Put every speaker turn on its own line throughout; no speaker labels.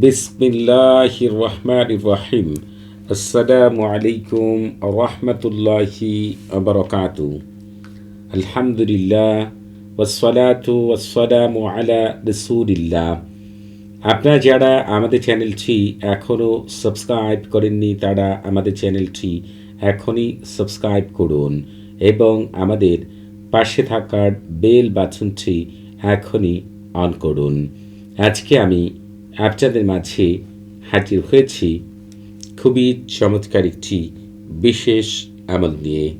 বিসমিল্লাহির রহমানির রহিম। আসসালামু আলাইকুম রহমতুল্লাহি বারকাতু আলহামদুলিল্লাহ ওয়াসসালাতু ওয়াসসালামু আলা রসুলিল্লাহ। আপনারা যারা আমাদের চ্যানেলটি এখনও সাবস্ক্রাইব করেননি, তারা আমাদের চ্যানেলটি এখনই সাবস্ক্রাইব করুন এবং আমাদের পাশে থাকার বেল বাটনটি এখনই অন করুন। আজকে আমি আপনাদের মাঝে হাজির হয়েছি খুবই চমৎকার একটি বিশেষ আমল নিয়ে।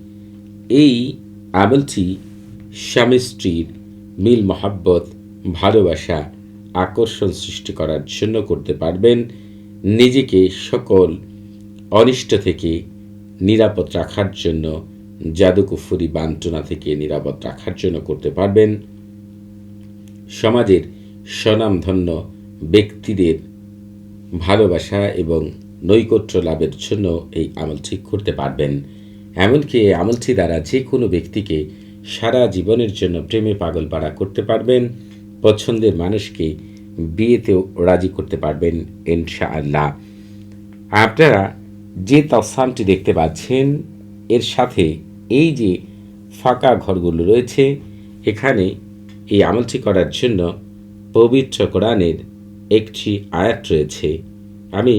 এই আমলটি স্বামী স্ত্রীর মিল মহাব্বত, ভালোবাসা, আকর্ষণ সৃষ্টি করার জন্য করতে পারবেন। নিজেকে সকল অনিষ্ট থেকে নিরাপদ রাখার জন্য, জাদুকুফুরি বান্টনা থেকে নিরাপদ রাখার জন্য করতে পারবেন। সমাজের স্বনামধন্য ব্যক্তিদের ভালোবাসা এবং নৈকট্য লাভের জন্য এই আমলটি করতে পারবেন। এমনকি এই আমলটি দ্বারা যে কোনো ব্যক্তিকে সারা জীবনের জন্য প্রেমে পাগল পাড়া করতে পারবেন, পছন্দের মানুষকে বিয়েতেও রাজি করতে পারবেন ইনশা আল্লাহ আপনারা যে তসামটি দেখতে পাচ্ছেন, এর সাথে এই যে ফাঁকা ঘরগুলো রয়েছে, এখানে এই আমলটি করার জন্য পবিত্র কোরআনের একটি আয়াত রয়েছে। আমি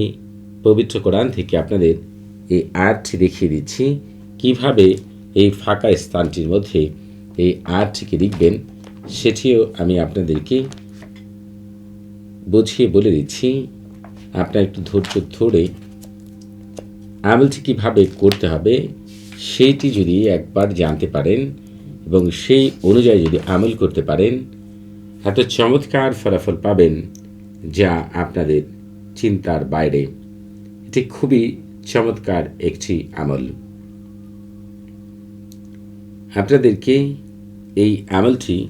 পবিত্র কোরআন থেকে আপনাদের এই আয়াতটি দেখিয়ে দিচ্ছি। কীভাবে এই ফাঁকা স্থানটির মধ্যে এই আয়াতটিকে লিখবেন, সেটিও আমি আপনাদেরকে বুঝিয়ে বলে দিচ্ছি। আপনার একটু ধৈর্য ধরে আমলটি কীভাবে করতে হবে সেইটি যদি একবার জানতে পারেন এবং সেই অনুযায়ী যদি আমল করতে পারেন, এত চমৎকার ফলাফল পাবেন। যা আপনাদের চিন্তার বাইরে। এটি খুবই চমৎকার একটি আমল। আপনাদেরকে এই আমলটি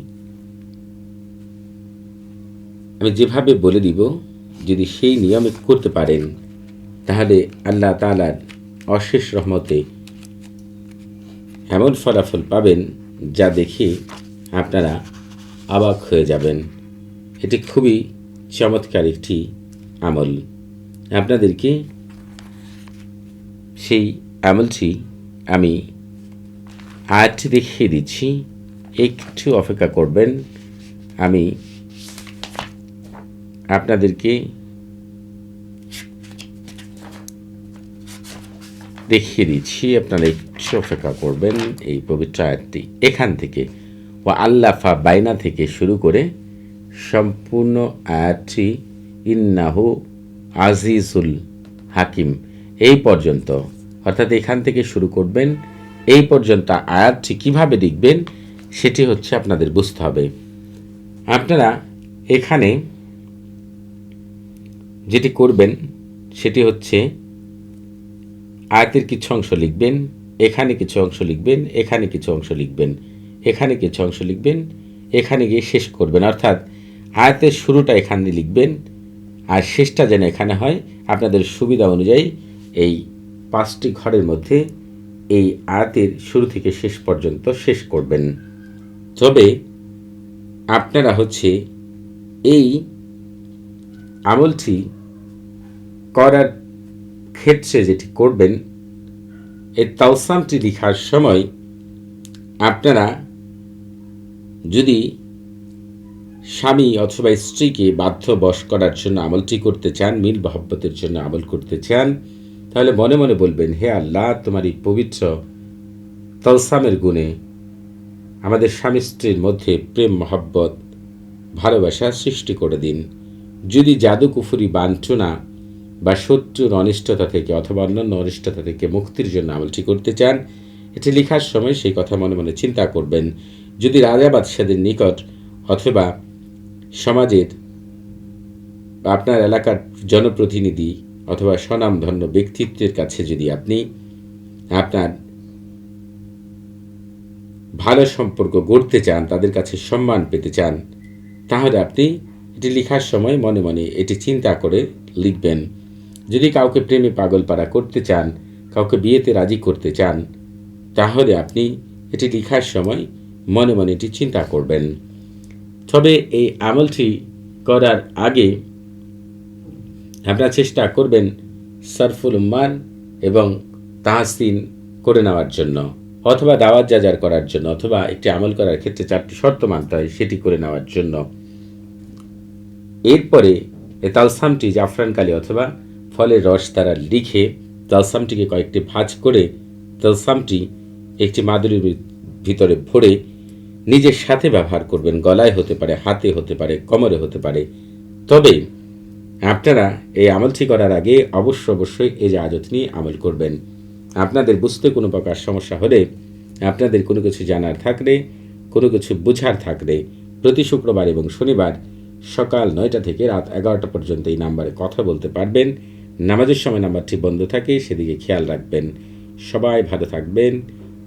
আমি যেভাবে বলে দিব, যদি সেই নিয়মে করতে পারেন, তাহলে আল্লাহ তালার অশেষ রহমতে এমন ফলাফল পাবেন যা দেখে আপনারা অবাক হয়ে যাবেন। এটি খুবই চমৎকার একটি আমল। আপনাদেরকে সেই আমলটি আমি আয়াতটি দেখিয়ে দিচ্ছি। একটু অপেক্ষা করবেন। আমি আপনাদেরকে দেখিয়ে দিচ্ছি। আপনারা একটু অপেক্ষা করবেন। এই পবিত্র আয়াতটি এখান থেকে। ও আল্লাফা বাইনা থেকে শুরু করে সম্পূর্ণ আয়াতটি ইন্নাহু আজিজুল হাকিম। এই পর্যন্ত। অর্থাৎ এখান থেকে শুরু করবেন। এই পর্যন্ত আয়াতটি কীভাবে লিখবেন, সেটি হচ্ছে আপনাদের বুঝতে হবে। আপনারা এখানে যেটি করবেন, সেটি হচ্ছে আয়াতের কিছু অংশ লিখবেন, এখানে কিছু অংশ লিখবেন, এখানে কিছু অংশ লিখবেন, এখানে কিছু অংশ লিখবেন, এখানে গিয়ে শেষ করবেন। অর্থাৎ আয়াতের শুরুটা এখানে লিখবেন আর শেষটা যেন এখানে হয়। আপনাদের সুবিধা অনুযায়ী এই পাঁচটি ঘরের মধ্যে এই আয়াতের শুরু থেকে শেষ পর্যন্ত শেষ করবেন। তবে আপনারা হচ্ছে এই আমলটি করার ক্ষেত্রে যেটি করবেন, এই তাওসামটি লেখার সময় আপনারা যদি স্বামী অথবা স্ত্রীকে বাধ্য বশ করার জন্য আমলটি করতে চান, মিল মহব্বতের জন্য আমল করতে চান, তাহলে মনে মনে বলবেন, হে আল্লাহ, তোমার এই পবিত্র তলসামের গুণে আমাদের স্বামী স্ত্রীর মধ্যে প্রেম, মহব্বত, ভালোবাসা সৃষ্টি করে দিন। যদি জাদুকুফুরি, বাঞ্ছনা বা শত্রুর অনিষ্টতা থেকে অথবা অন্যান্য অনিষ্টতা থেকে মুক্তির জন্য আমলটি করতে চান, এটি লেখার সময় সেই কথা মনে মনে চিন্তা করবেন। যদি রাজা বাদশাদের নিকট অথবা সমাজের আপনার এলাকার জনপ্রতিনিধি অথবা স্বনামধন্য ব্যক্তিত্বের কাছে যদি আপনি আপনার ভালো সম্পর্ক গড়তে চান, তাদের কাছে সম্মান পেতে চান, তাহলে আপনি এটি লেখার সময় মনে মনে এটি চিন্তা করে লিখবেন। যদি কাউকে প্রেমে পাগল পাড়া করতে চান, কাউকে বিয়েতে রাজি করতে চান, তাহলে আপনি এটি লেখার সময় মনে মনে এটি চিন্তা করবেন। তবে এই আমলটি করার আগে আপনারা চেষ্টা করবেন সরফুল উম্মান এবং তাহসিন করে নেওয়ার জন্য, অথবা দাওয়াত যাজার করার জন্য, অথবা একটি আমল করার ক্ষেত্রে চারটি শর্ত মানতে হয়, সেটি করে নেওয়ার জন্য। এরপরে এ তালসামটি জাফরান কালি অথবা ফলের রস দ্বারা লিখে তালসামটিকে কয়েকটি ভাঁজ করে তালসামটি একটি মাদুরির ভিতরে ভরে নিজের সাথে ব্যবহার করবেন, গলায় হতে পারে, হাতে হতে পারে, কোমরে হতে পারে। তবে আপনারা এই আমলটি করার আগে অবশ্য অবশ্যই এই যে জাহাজত নিয়ে আমল করবেন। আপনাদের বুঝতে কোনো প্রকার সমস্যা হলে, আপনাদের কোনো কিছু জানার থাকলে, কোনো কিছু বোঝার থাকলে প্রতি শুক্রবার এবং শনিবার সকাল নয়টা থেকে রাত এগারোটা পর্যন্ত এই নাম্বারে কথা বলতে পারবেন। নামাজের সময় নাম্বারটি বন্ধ থাকে, সেদিকে খেয়াল রাখবেন। সবাই ভালো থাকবেন।